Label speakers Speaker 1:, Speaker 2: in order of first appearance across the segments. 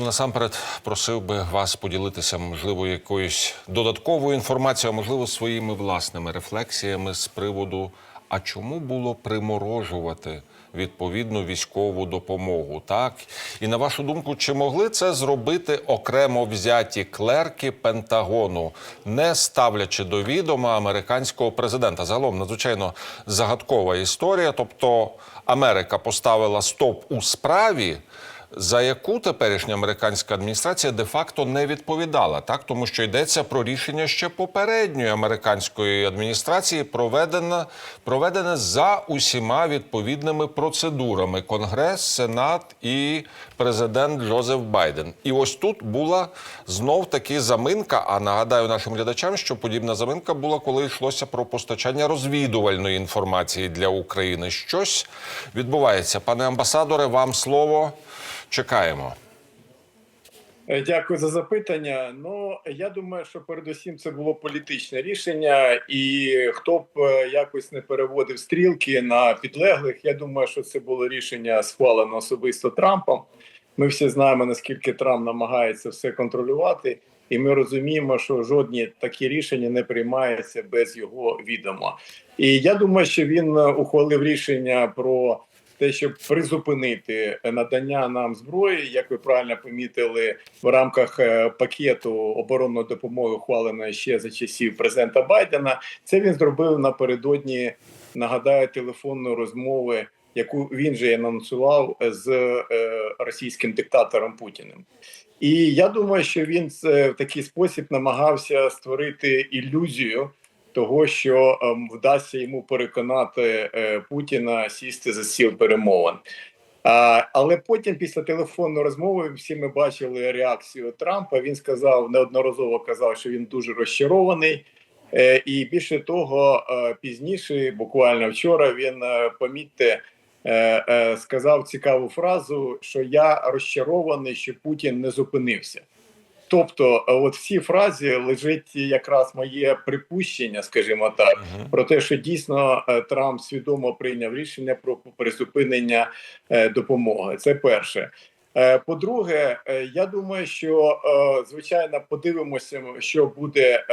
Speaker 1: Ну, насамперед просив би вас поділитися, можливо, якоюсь додатковою інформацією, а можливо, своїми власними рефлексіями з приводу, а чому було приморожувати відповідну військову допомогу? Так і на вашу думку, чи могли це зробити окремо взяті клерки Пентагону, не ставлячи до відома американського президента? Загалом надзвичайно загадкова історія. Тобто Америка поставила стоп у справі за яку теперішня американська адміністрація де-факто не відповідала, так тому що йдеться про рішення ще попередньої американської адміністрації, проведене, проведене за усіма відповідними процедурами: Конгрес, Сенат і президент Джозеф Байден. І ось тут була знов таки заминка. А нагадаю нашим глядачам, що подібна заминка була, коли йшлося про постачання розвідувальної інформації для України. Щось відбувається, пане амбасадоре. Вам слово. Чекаємо.
Speaker 2: Е, Дякую за запитання. Ну я думаю, що передусім це було політичне рішення, і хто б е, якось не переводив стрілки на підлеглих. Я думаю, що це було рішення схвалено особисто Трампом. Ми всі знаємо наскільки Трамп намагається все контролювати, і ми розуміємо, що жодні такі рішення не приймаються без його відома. І я думаю, що він е, ухвалив рішення про те, щоб призупинити надання нам зброї, як ви правильно помітили, в рамках е, пакету оборонної допомоги, ухваленої ще за часів президента Байдена. Це він зробив напередодні. Нагадаю, телефонної розмови, яку він же анонсував з е, російським диктатором Путіним. І я думаю, що він в такий спосіб намагався створити ілюзію того, що ем, вдасться йому переконати е, Путіна сісти за стіл перемовин. Але потім, після телефонної розмови, всі ми бачили реакцію Трампа. Він сказав неодноразово казав, що він дуже розчарований. Е, і більше того, е, пізніше, буквально вчора, він е, помітьте. Сказав цікаву фразу, що я розчарований, що Путін не зупинився. Тобто, е, от в цій фразі лежить якраз моє припущення, скажімо так, про те, що дійсно е, Трамп свідомо прийняв рішення про призупинення е, допомоги. Це перше. По-друге, я думаю, що звичайно подивимося, що буде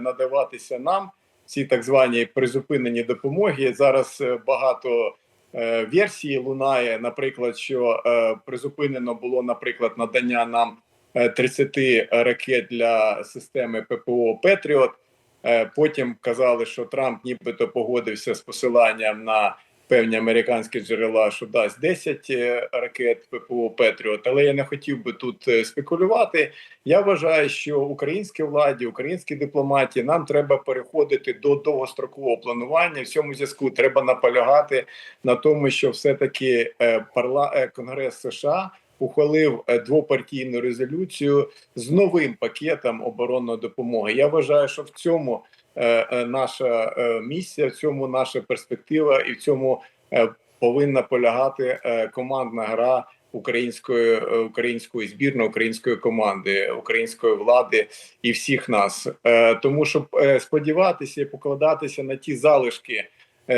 Speaker 2: надаватися нам ці так звані призупинені допомоги. Зараз багато версій лунає. Наприклад, що е, призупинено було, наприклад, надання нам 30 ракет для системи ППО Петріот. Е, Потім казали, що Трамп нібито погодився з посиланням на певні американські джерела, що дасть 10 е, ракет ППО Петріот. Але я не хотів би тут е, спекулювати. Я вважаю, що українській владі, українській дипломатії нам треба переходити до довгострокового планування. В цьому зв'язку треба наполягати на тому, що все таки парла е, Конгрес США. Ухвалив е, двопартійну резолюцію з новим пакетом оборонної допомоги. Я вважаю, що в цьому е, е, наша місія, в цьому наша перспектива, і в цьому повинна полягати командна гра української української збірної, української команди, української влади і всіх нас. Тому щоб сподіватися і покладатися на ті залишки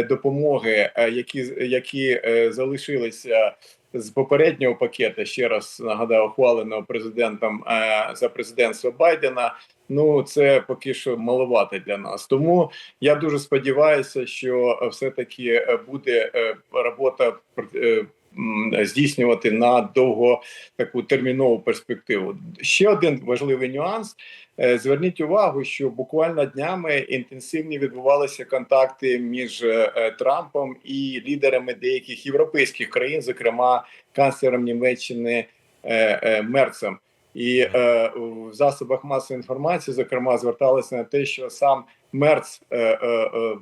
Speaker 2: допомоги, які які залишилися з попереднього пакета. Ще раз нагадаю, ухваленого президентом е, за президентство Байдена. Ну це поки що маловато для нас. Тому я дуже сподіваюся, що все таки буде е, робота е, м, здійснювати на довго таку термінову перспективу. Ще один важливий нюанс. Е, Зверніть увагу, що буквально днями інтенсивні відбувалися контакти між е, Трампом і лідерами деяких європейських країн, зокрема канцлером Німеччини е, е, Мерцем. І е, в засобах масової інформації, зокрема, зверталися на те, що сам Мерц е, е, е,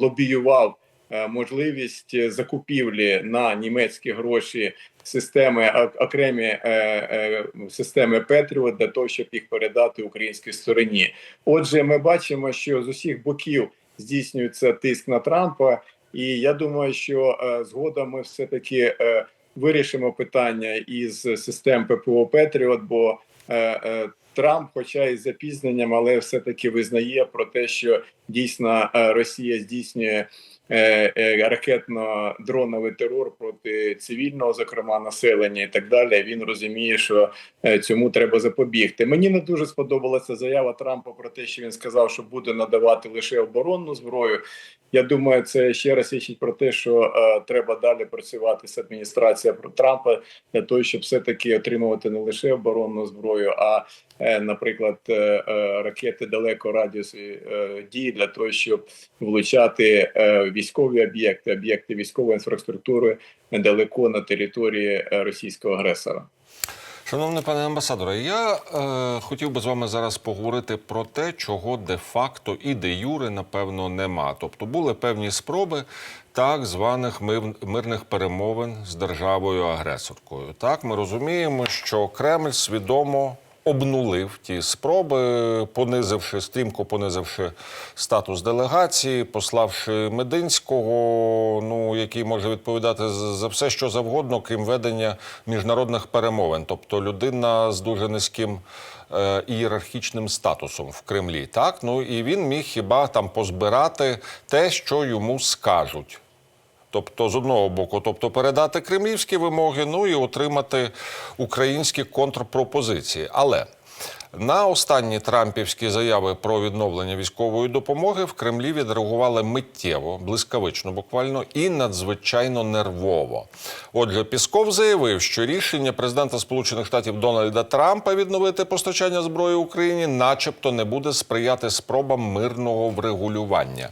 Speaker 2: лобіював е, можливість закупівлі на німецькі гроші системи окремі е, е, системи Петріот для того, щоб їх передати українській стороні. Отже, ми бачимо, що з усіх боків здійснюється тиск на Трампа, і я думаю, що е, згодом ми все таки е, вирішимо питання із систем ППО Петріот, бо е, е, Трамп, хоча і з запізненням, але все таки визнає про те, що дійсно е, Росія здійснює е, е, ракетно-дроновий терор проти цивільного, зокрема населення, і так далі. Він розуміє, що е, цьому треба запобігти. Мені не дуже сподобалася заява Трампа про те, що він сказав, що буде надавати лише оборонну зброю. Я думаю, це ще раз свідчить про те, що е, треба далі працювати з адміністрацією про Трампа для того, щоб все таки отримувати не лише оборонну зброю, а е, наприклад, е, е, ракети далеко радіусу е, дії для того, щоб влучати е, військові об'єкти, об'єкти військової інфраструктури недалеко на території е, російського агресора.
Speaker 1: Шановний пане амбасадоре, я е, хотів би з вами зараз поговорити про те, чого де-факто і де юре, напевно, нема. Тобто були певні спроби так званих мир- мирних перемовин з державою-агресоркою. Так, ми розуміємо, що Кремль свідомо обнулив ті спроби, понизивши стрімко понизивши статус делегації, пославши Мединського, ну який може відповідати за все, що завгодно, крім ведення міжнародних перемовин, тобто людина з дуже низьким е, ієрархічним статусом в Кремлі. Так ну і він міг хіба там позбирати те, що йому скажуть. Тобто, з одного боку, тобто передати кремлівські вимоги, ну і отримати українські контрпропозиції. Але на останні трампівські заяви про відновлення військової допомоги в Кремлі відреагували миттєво, блискавично, буквально і надзвичайно нервово. Отже, Пісков заявив, що рішення президента Сполучених Штатів Дональда Трампа відновити постачання зброї Україні, начебто, не буде сприяти спробам мирного врегулювання.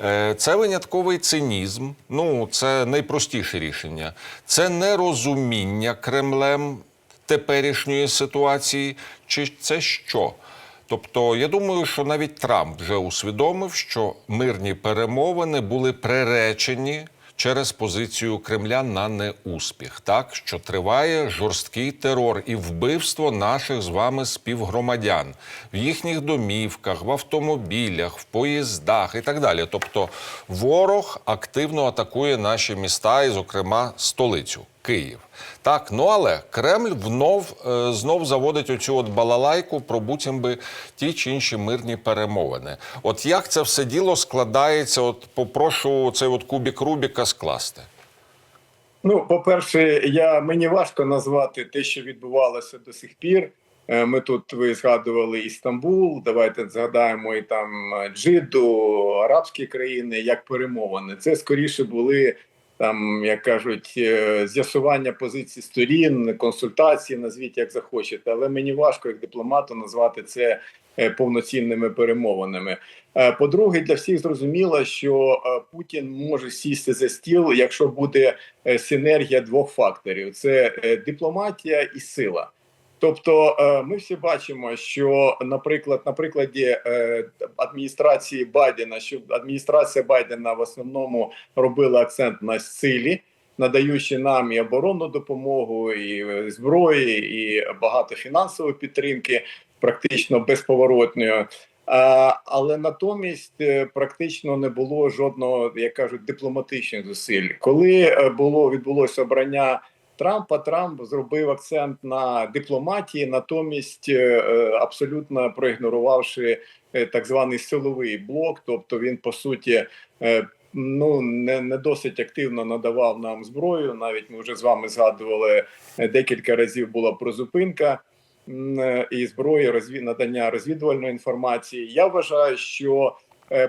Speaker 1: Е, Це винятковий цинізм. Ну це найпростіше рішення. Це нерозуміння Кремлем теперішньої ситуації, чи це що? Тобто, я думаю, що навіть Трамп вже усвідомив, що мирні перемовини були приречені через позицію Кремля на неуспіх, так що триває жорсткий терор і вбивство наших з вами співгромадян в їхніх домівках, в автомобілях, в поїздах і так далі. Тобто, ворог активно атакує наші міста, і, зокрема, столицю. Київ. Так, ну але Кремль внов е, знов заводить оцю от балалайку про буцім би ті чи інші мирні перемовини. От як це все діло складається? От попрошу цей от кубік Рубіка скласти.
Speaker 2: Ну, по-перше, я мені важко назвати те, що відбувалося до сих пір. Е, Ми тут ви згадували Істамбул. Давайте згадаємо і там е, Джиду, арабські країни як перемовини. Це скоріше були там, як кажуть, е, з'ясування позицій сторін, консультації, назвіть як захочете. Але мені важко як дипломату назвати це е, повноцінними перемовинами. Е, По-друге, для всіх зрозуміло, що Путін може сісти за стіл, якщо буде синергія двох факторів: це дипломатія і сила. Тобто, е, ми всі бачимо, що, наприклад, на прикладі е, адміністрації Байдена, що адміністрація Байдена в основному робила акцент на силі, надаючи нам і оборонну допомогу, і е, зброї, і багато фінансової підтримки, практично безповоротною. Але натомість практично не було жодного, як кажуть, дипломатичних зусиль. Коли було відбулося обрання Трампа, Трамп зробив акцент на дипломатії, натомість е, е, абсолютно проігнорувавши е, так званий силовий блок. Тобто він по суті ну не, не досить активно надавав нам зброю. Навіть ми вже з вами згадували декілька разів була прозупинка і зброї, розві... надання розвідувальної інформації. Я вважаю, що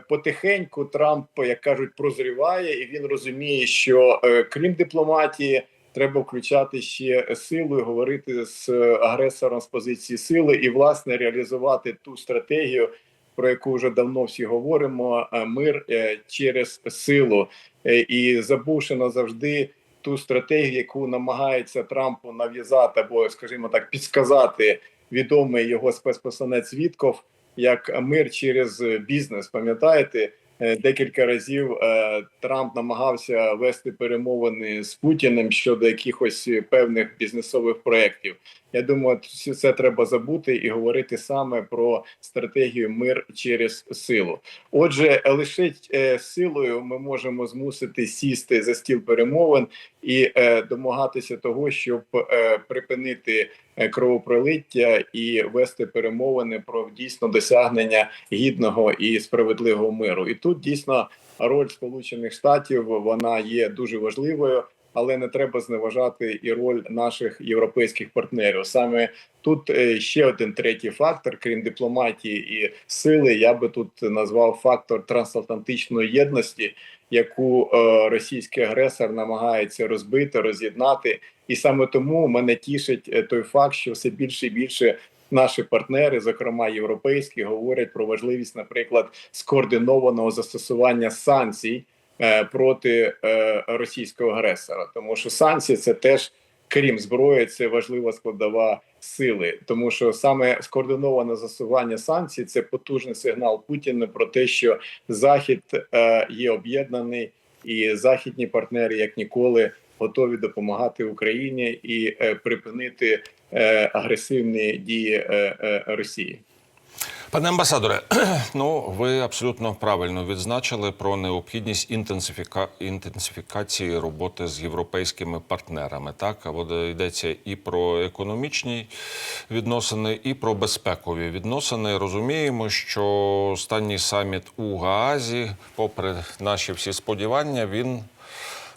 Speaker 2: потихеньку Трамп, як кажуть, прозріває, і він розуміє, що крім дипломатії. Треба включати ще силу і говорити з агресором з позиції сили, і власне реалізувати ту стратегію, про яку вже давно всі говоримо: е, мир е, через силу, Е, і забувши назавжди ту стратегію, яку намагається Трампу нав'язати, або, скажімо так, підсказати відомий його спецпосланець Вітков, як мир через бізнес. Пам'ятаєте? Е, Декілька разів е, Трамп намагався вести перемовини з Путіним щодо якихось певних бізнесових проєктів. Я думаю, все це треба забути і говорити саме про стратегію мир через силу. Отже, лише е, силою ми можемо змусити сісти за стіл перемовин і е, домагатися того, щоб е, припинити е, кровопролиття і вести перемовини про дійсно досягнення гідного і справедливого миру. І тут дійсно роль Сполучених Штатів вона є дуже важливою, але не треба зневажати і роль наших європейських партнерів. Саме тут е, ще один третій фактор, крім дипломатії і сили. Я би тут назвав фактор трансатлантичної єдності, яку е, російський агресор намагається розбити, роз'єднати, і саме тому мене тішить е, той факт, що все більше і більше наші партнери, зокрема європейські, говорять про важливість, наприклад, скоординованого застосування санкцій проти е, російського агресора, тому що санкції це теж. Крім зброї, це важлива складова сили, тому що саме скоординоване застосування санкцій це потужний сигнал Путіна про те, що Захід е, є об'єднаний, і західні партнери, як ніколи, готові допомагати Україні і е, припинити е, агресивні дії е, е, Росії.
Speaker 1: Пане амбасадоре, ну ви абсолютно правильно відзначили про необхідність інтенсифіка... інтенсифікації роботи з європейськими партнерами. Так або йдеться і про економічні відносини, і про безпекові відносини. Розуміємо, що останній саміт у Гаазі, попри наші всі сподівання, він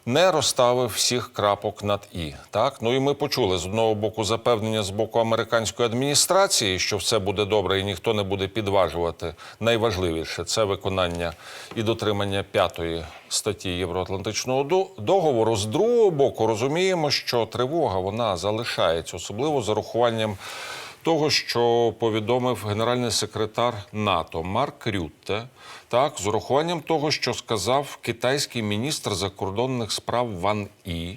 Speaker 1: не розставив всіх крапок над і. Так ну і ми почули з одного боку запевнення з боку американської адміністрації, що все буде добре і ніхто не буде підважувати. Найважливіше це виконання і дотримання п'ятої статті Євроатлантичного договору. З другого боку, розуміємо, що тривога вона залишається, особливо з урахуванням того, що повідомив генеральний секретар НАТО Марк Рютте, так з урахуванням того, що сказав китайський міністр закордонних справ Ван І.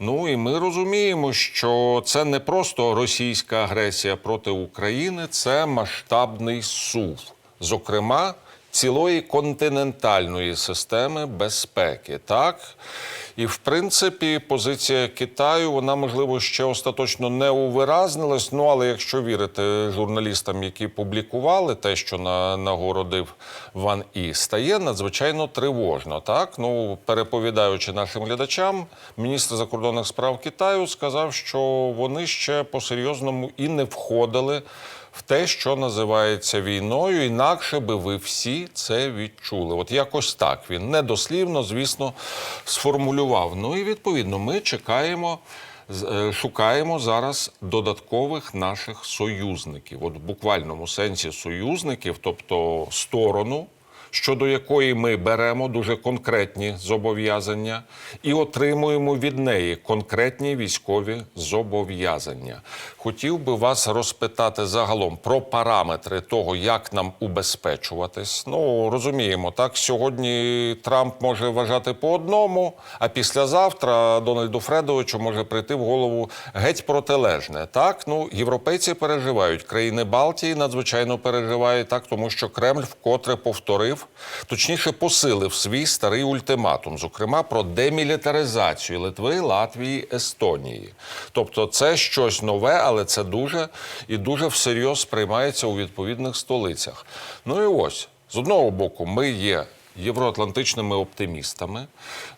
Speaker 1: Ну і ми розуміємо, що це не просто російська агресія проти України, це масштабний сув, зокрема цілої континентальної системи безпеки. Так і в принципі позиція Китаю вона можливо ще остаточно не увиразнилась. Ну але якщо вірити журналістам, які публікували те, що на, нагородив Ван І, стає надзвичайно тривожно. Так ну переповідаючи нашим глядачам, міністр закордонних справ Китаю сказав, що вони ще по серйозному і не входили в те, що називається війною, інакше би ви всі це відчули. От якось так він недослівно, звісно, сформулював. Ну і відповідно, ми чекаємо. е, Шукаємо зараз додаткових наших союзників, от в буквальному сенсі союзників, тобто сторону, щодо якої ми беремо дуже конкретні зобов'язання і отримуємо від неї конкретні військові зобов'язання. Хотів би вас розпитати загалом про параметри того, як нам убезпечуватись. Ну розуміємо, так сьогодні Трамп може вважати по одному, а післязавтра Дональду Фредовичу може прийти в голову геть протилежне. Так, ну європейці переживають, країни Балтії надзвичайно переживають так, тому що Кремль вкотре повторив, точніше посилив свій старий ультиматум, зокрема про демілітаризацію Литви, Латвії, Естонії. Тобто, це щось нове, але це дуже і дуже всерйоз сприймається у відповідних столицях. Ну і ось з одного боку, ми є євроатлантичними оптимістами.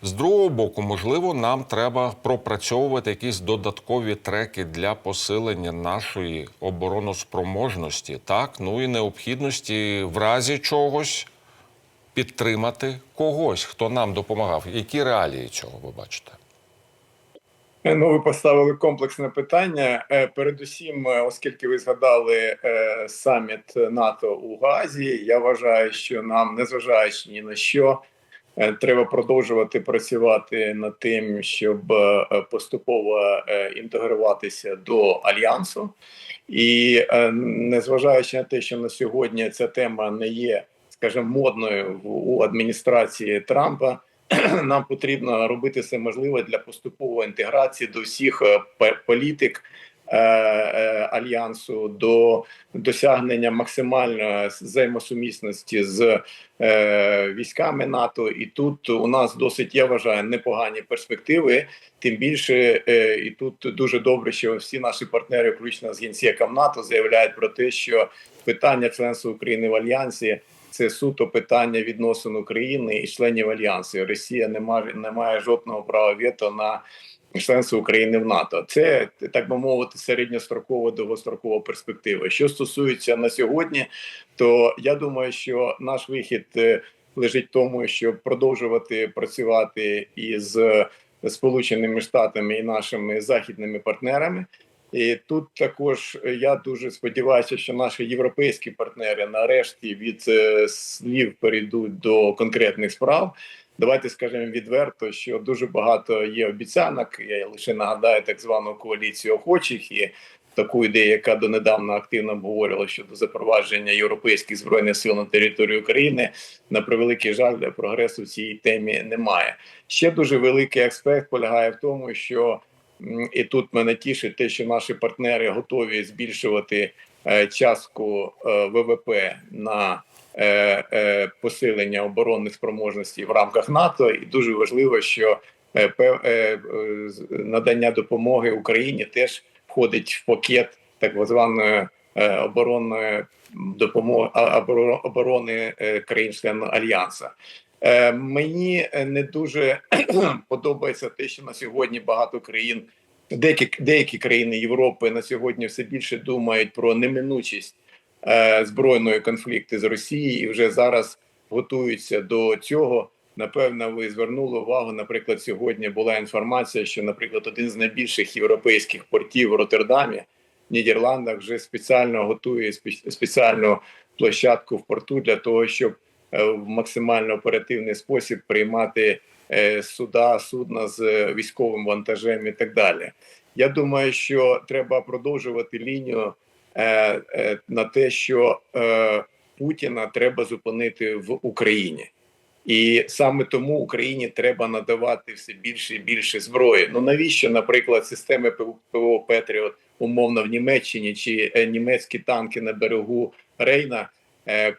Speaker 1: З другого боку, можливо, нам треба пропрацьовувати якісь додаткові треки для посилення нашої обороноспроможності, так ну і необхідності в разі чогось підтримати когось, хто нам допомагав. Які реалії цього ви бачите?
Speaker 2: Ну, ви поставили комплексне питання. Е, Передусім, е, оскільки ви згадали е, саміт НАТО у Газі, я вважаю, що нам, незважаючи ні на що, е, треба продовжувати працювати над тим, щоб е, поступово е, інтегруватися до альянсу. І е, незважаючи на те, що на сьогодні ця тема не є, скажімо, модною у адміністрації Трампа. нам потрібно робити все можливе для поступової інтеграції до всіх е, політик е, е, альянсу, до досягнення максимальної взаємосумісності з військами НАТО. І тут у нас досить, я вважаю, непогані перспективи. Тим більше, і тут дуже добре, що всі наші партнери, включно з генсеком НАТО, заявляють про те, що питання членства України в альянсі це суто питання відносин України і членів альянсу. Росія не має не має жодного права вето на членство України в НАТО. Це так би мовити, середньострокова довгострокова перспектива. Що стосується на сьогодні, то я думаю, що наш вихід. е, лежить в тому, щоб продовжувати працювати із Сполученими Штатами і нашими західними партнерами. І тут також я дуже сподіваюся, що наші європейські партнери нарешті від е, слів перейдуть до конкретних справ. Давайте скажемо відверто, що дуже багато є обіцянок. Я лише нагадаю так звану коаліцію охочих і таку ідею, яка донедавна активно обговорювала щодо запровадження європейських збройних сил на території України. На превеликий жаль, прогресу в цій темі немає. Ще дуже великий аспект полягає в тому, що і тут мене тішить те, що наші партнери готові збільшувати е, частку е, ВВП на е, посилення оборонних спроможностей в рамках НАТО, і дуже важливо, що надання допомоги Україні теж входить в пакет так званої оборонної допомоги оборони країн-членів альянсу. Е, Мені е, не дуже подобається те, що на сьогодні багато країн, деякі деякі країни Європи на сьогодні все більше думають про неминучість е, збройної конфлікту з Росією і вже зараз готуються до цього. Напевно, ви звернули увагу. Наприклад, сьогодні була інформація, що, наприклад, один з найбільших європейських портів в Роттердамі, Нідерландах, вже спеціально готує спеціальну площадку в порту для того, щоб в максимально оперативний спосіб приймати е, суда, судна з е, військовим вантажем і так далі. Я думаю, що треба продовжувати лінію е, е, на те, що е, Путіна треба зупинити в Україні. І саме тому Україні треба надавати все більше і більше зброї. Ну навіщо, наприклад, системи ПВО Петріот умовно в Німеччині чи е, німецькі танки на берегу Рейна, е,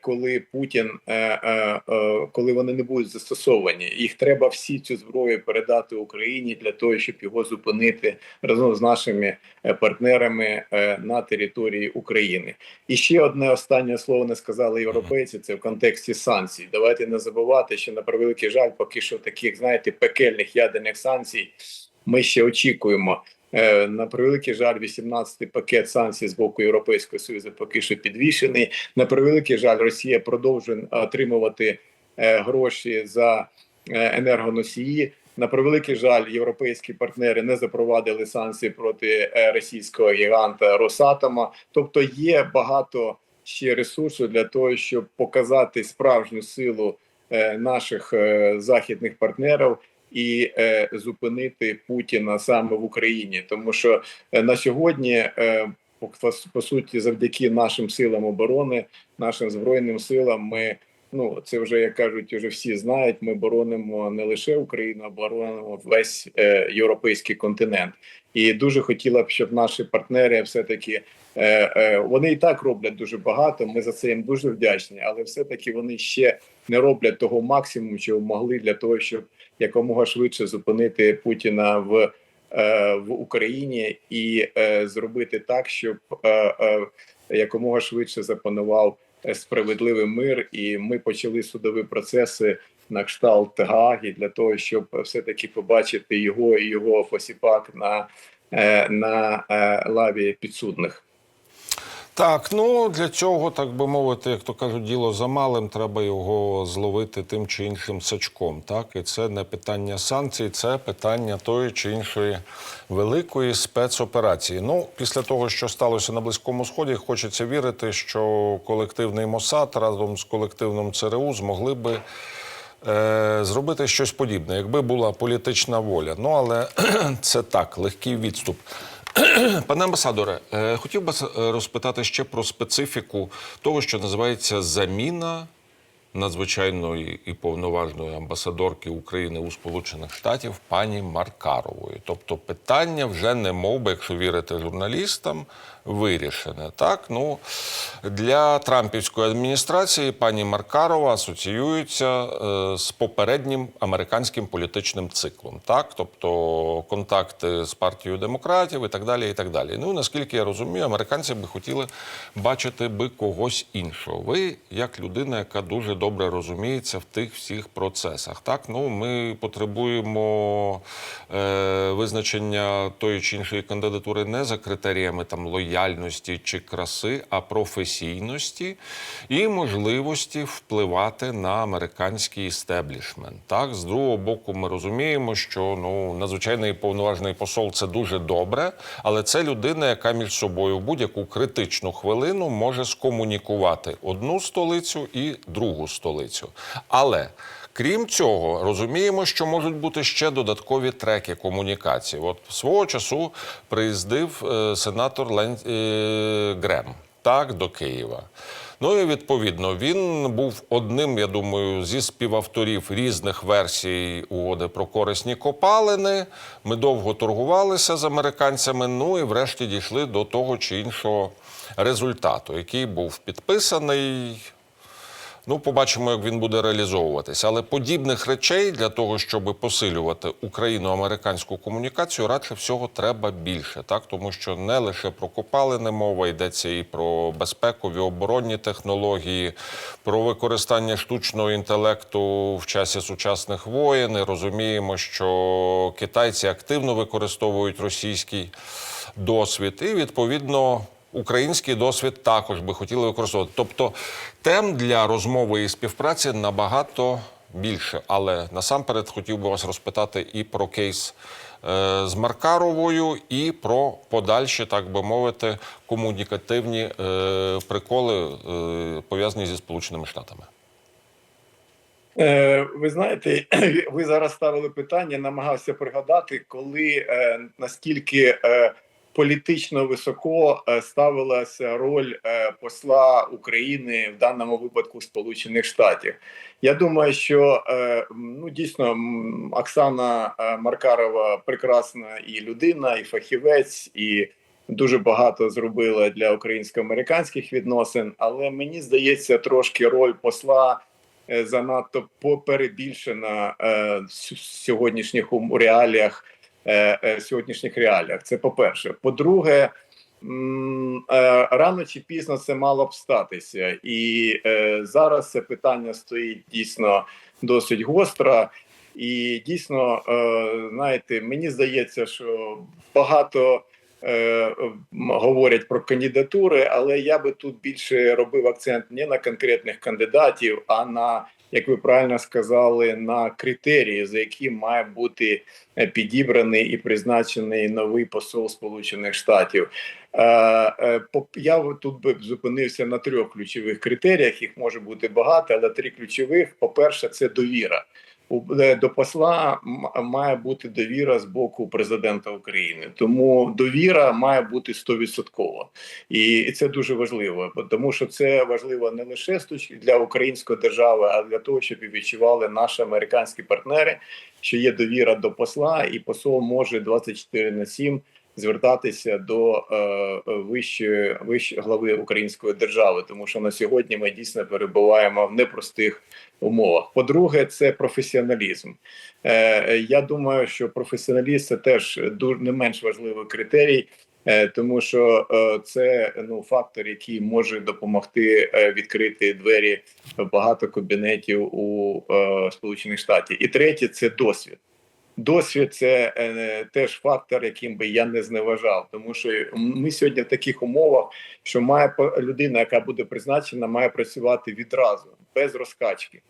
Speaker 2: коли Путін, е, е, е, коли вони не будуть застосовані, їх треба всі цю зброю передати Україні для того, щоб його зупинити разом з нашими е, партнерами е, на території України. І ще одне останнє слово не сказали європейці. Це в контексті санкцій. Давайте не забувати, що на превеликий жаль, поки що таких, знаєте, пекельних ядерних санкцій ми ще очікуємо. Е, На превеликий жаль, 18-й пакет санкцій з боку Європейського союзу поки що підвішений. На превеликий жаль, Росія продовжує отримувати е, гроші за е, енергоносії. На превеликий жаль, європейські партнери не запровадили санкції проти е, російського гіганта Росатома. Тобто є багато ще ресурсу для того, щоб показати справжню силу е, наших е, західних партнерів і е, зупинити Путіна саме в Україні, тому що е, на сьогодні. Е, по, суті, завдяки нашим силам оборони, нашим збройним силам, ми ну це вже як кажуть, вже всі знають. Ми боронимо не лише Україну, а боронимо весь е, європейський континент. І дуже хотіла б, щоб наші партнери все таки е, е, вони і так роблять дуже багато. Ми за це їм дуже вдячні, але все таки вони ще не роблять того максимуму, що могли для того, щоб якомога швидше зупинити Путіна в. е, В Україні і е, зробити так, щоб е, якомога швидше запанував справедливий мир, і ми почали судові процеси на кшталт Гааги для того, щоб все таки побачити його і його фосіпак на, на лаві підсудних.
Speaker 1: Так, ну для цього, так би мовити, як то кажуть, діло за малим, треба його зловити тим чи іншим сачком. Так, і це не питання санкцій, це питання тої чи іншої великої спецоперації. Ну, після того, що сталося на Близькому Сході, хочеться вірити, що колективний МОСАД разом з колективним ЦРУ змогли би. Е, зробити щось подібне, якби була політична воля. Ну але це так, легкий відступ. Пане амбасадоре, е, хотів би е, розпитати ще про специфіку того, що називається заміна надзвичайної і повноважної амбасадорки України у Сполучених Штатів пані Маркарової. Тобто питання вже не мов би, якщо вірити журналістам, вирішене. Так, ну для Трампівської адміністрації пані Маркарова асоціюється е, з попереднім американським політичним циклом. Так, тобто контакти з партією демократів і так далі. І так далі. Ну наскільки я розумію, американці би хотіли бачити би когось іншого. Ви, як людина, яка дуже добре розуміється в тих всіх процесах. Так, ну ми потребуємо е, визначення тої чи іншої кандидатури не за критеріями там лояльності чи краси, а професійності і можливості впливати на американський істеблішмент. Так, з другого боку, ми розуміємо, що ну надзвичайний повноважний посол це дуже добре, але це людина, яка між собою в будь-яку критичну хвилину може скомунікувати одну столицю і другу столицю. Але Крім цього, розуміємо, що можуть бути ще додаткові треки комунікації. От свого часу приїздив е, сенатор Лен... е, Грем так до Києва. Ну і відповідно він був одним, я думаю, зі співавторів різних версій угоди про корисні копалини. Ми довго торгувалися з американцями. Ну і врешті дійшли до того чи іншого результату, який був підписаний. Ну, побачимо, як він буде реалізовуватися. Але подібних речей для того, щоб посилювати україно-американську комунікацію, радше всього треба більше, так тому що не лише про копалини мова йдеться і про безпекові оборонні технології, про використання штучного інтелекту в часі сучасних воєн. І розуміємо, що китайці активно використовують російський досвід, і відповідно. Український досвід також би хотіли використовувати. Тобто тем для розмови і співпраці набагато більше. Але насамперед хотів би вас розпитати і про кейс е, з Маркаровою, і про подальші, так би мовити, комунікативні е, приколи, е, пов'язані зі Сполученими Штатами.
Speaker 2: Е, Ви знаєте, ви зараз ставили питання, намагався пригадати, коли е, наскільки е, політично високо е, ставилася роль е, посла України в даному випадку Сполучених Штатів. Я думаю, що е, ну дійсно Оксана Маркарова прекрасна і людина, і фахівець, і дуже багато зробила для українсько-американських відносин. Але мені здається, трошки роль посла занадто поперебільшена е, в сьогоднішніх реаліях. Е, е, Сьогоднішніх реаліях, це по-перше. По-друге, е, рано чи пізно це мало б статися, і зараз це питання стоїть дійсно досить гостро. І дійсно, знаєте, мені здається, що багато говорять про кандидатури, але я би тут більше робив акцент не на конкретних кандидатів, а на як ви правильно сказали, на критерії, за які має бути е, підібраний і призначений новий посол Сполучених Штатів. Е, е, Я тут би зупинився на трьох ключових критеріях. Їх може бути багато, але три ключових: по-перше, це довіра. Е, До посла має бути довіра з боку президента України, тому довіра має бути стовідсоткова, і це дуже важливо, тому що це важливо не лише з точки для української держави, а для того, щоб відчували наші американські партнери, що є довіра до посла, і посол може 24 на 7 звертатися до е, вищої вищої глави української держави, тому що на сьогодні ми дійсно перебуваємо в непростих умовах. По-друге, це професіоналізм. Е, я думаю, що професіоналізм це теж не менш важливий критерій. е, Тому що це ну фактор, який може допомогти відкрити двері багато кабінетів у Сполучених Штатів. І третє це досвід. Досвід це е, теж фактор, яким би я не зневажав, тому що ми сьогодні в таких умовах, що має людина, яка буде призначена, має працювати відразу без розкачки.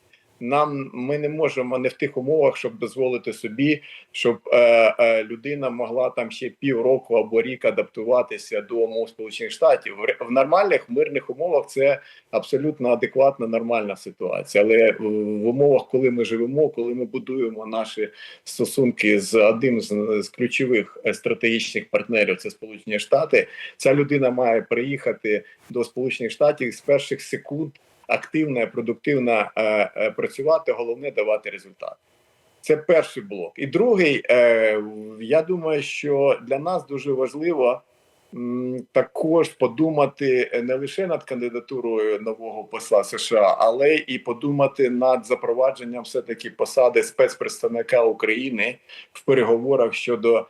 Speaker 2: Нам ми не можемо не в тих умовах, щоб дозволити собі, щоб е, е, людина могла там ще півроку або рік адаптуватися до умов Сполучених Штатів. В, в нормальних мирних умовах це абсолютно адекватна нормальна ситуація. Але в, в умовах, коли ми живемо, коли ми будуємо наші стосунки з одним з, з ключових е, стратегічних партнерів, це Сполучені Штати, ця людина має приїхати до Сполучених Штатів з перших секунд активно, продуктивно е, е, працювати. Головне давати результат. Це перший блок. І другий, е, я думаю, що для нас дуже важливо також подумати не лише над кандидатурою нового посла США, але і подумати над запровадженням все таки посади спецпредставника України в переговорах щодо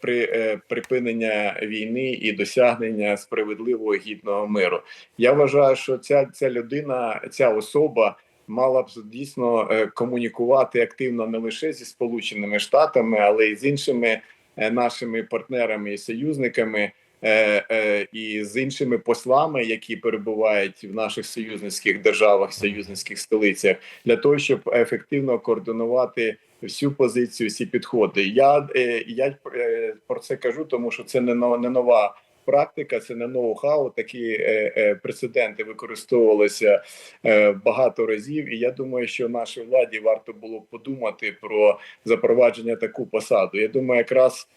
Speaker 2: при е, припинення війни і досягнення справедливого гідного миру. Я вважаю, що ця, ця людина, ця особа мала б дійсно е, комунікувати активно не лише зі Сполученими Штатами, але й з іншими е, нашими партнерами і союзниками. Е, е, І з іншими послами, які перебувають в наших союзницьких державах, союзницьких столицях, для того, щоб ефективно координувати всю позицію, всі підходи. Я, е, я про це кажу, тому що це не не нова практика, це не ноу-хау. Такі прецеденти використовувалися багато разів. І я думаю, що нашій владі варто було подумати про запровадження таку посаду. Я думаю, якраз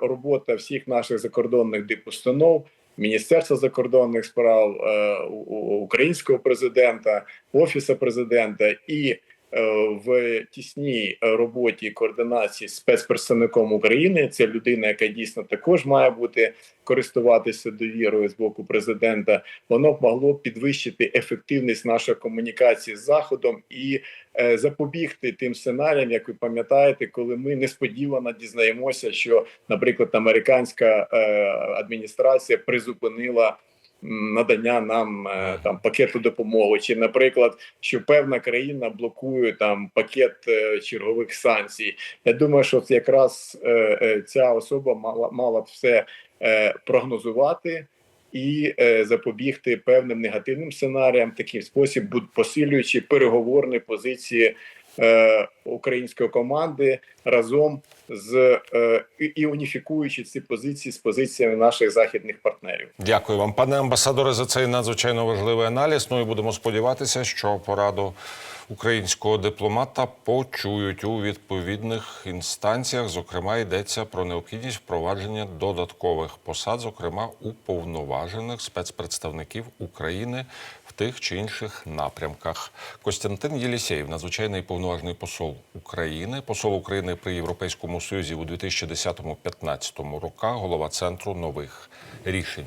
Speaker 2: робота всіх наших закордонних дипустанов. Міністерства закордонних справ е, українського президента, офісу президента і е, в тісній е, роботі координації з спецпредставником України. Це людина, яка дійсно також має бути користуватися довірою з боку президента. Воно б могло підвищити ефективність нашої комунікації з заходом і е, запобігти тим сценаріям, як ви пам'ятаєте, коли ми несподівано дізнаємося, що, наприклад, американська е, адміністрація призупинила. Надання нам е, там пакету допомоги, чи, наприклад, що певна країна блокує там пакет е, чергових санкцій. Я думаю, що якраз е, ця особа мала мала б все прогнозувати і е, запобігти певним негативним сценаріям, таким спосіб посилюючи переговорні позиції е, української команди разом з е, і, уніфікуючи ці позиції з позиціями наших західних партнерів.
Speaker 1: Дякую вам, пане амбасадоре, за цей надзвичайно важливий аналіз. Ну і будемо сподіватися, що пораду українського дипломата почують у відповідних інстанціях. Зокрема, йдеться про необхідність впровадження додаткових посад, зокрема уповноважених спецпредставників України в тих чи інших напрямках. Костянтин Єлісєєв, надзвичайний повноважний посол України, посол України при Європейському Союзі у 2010-2015 роках, голова центру нових рішень.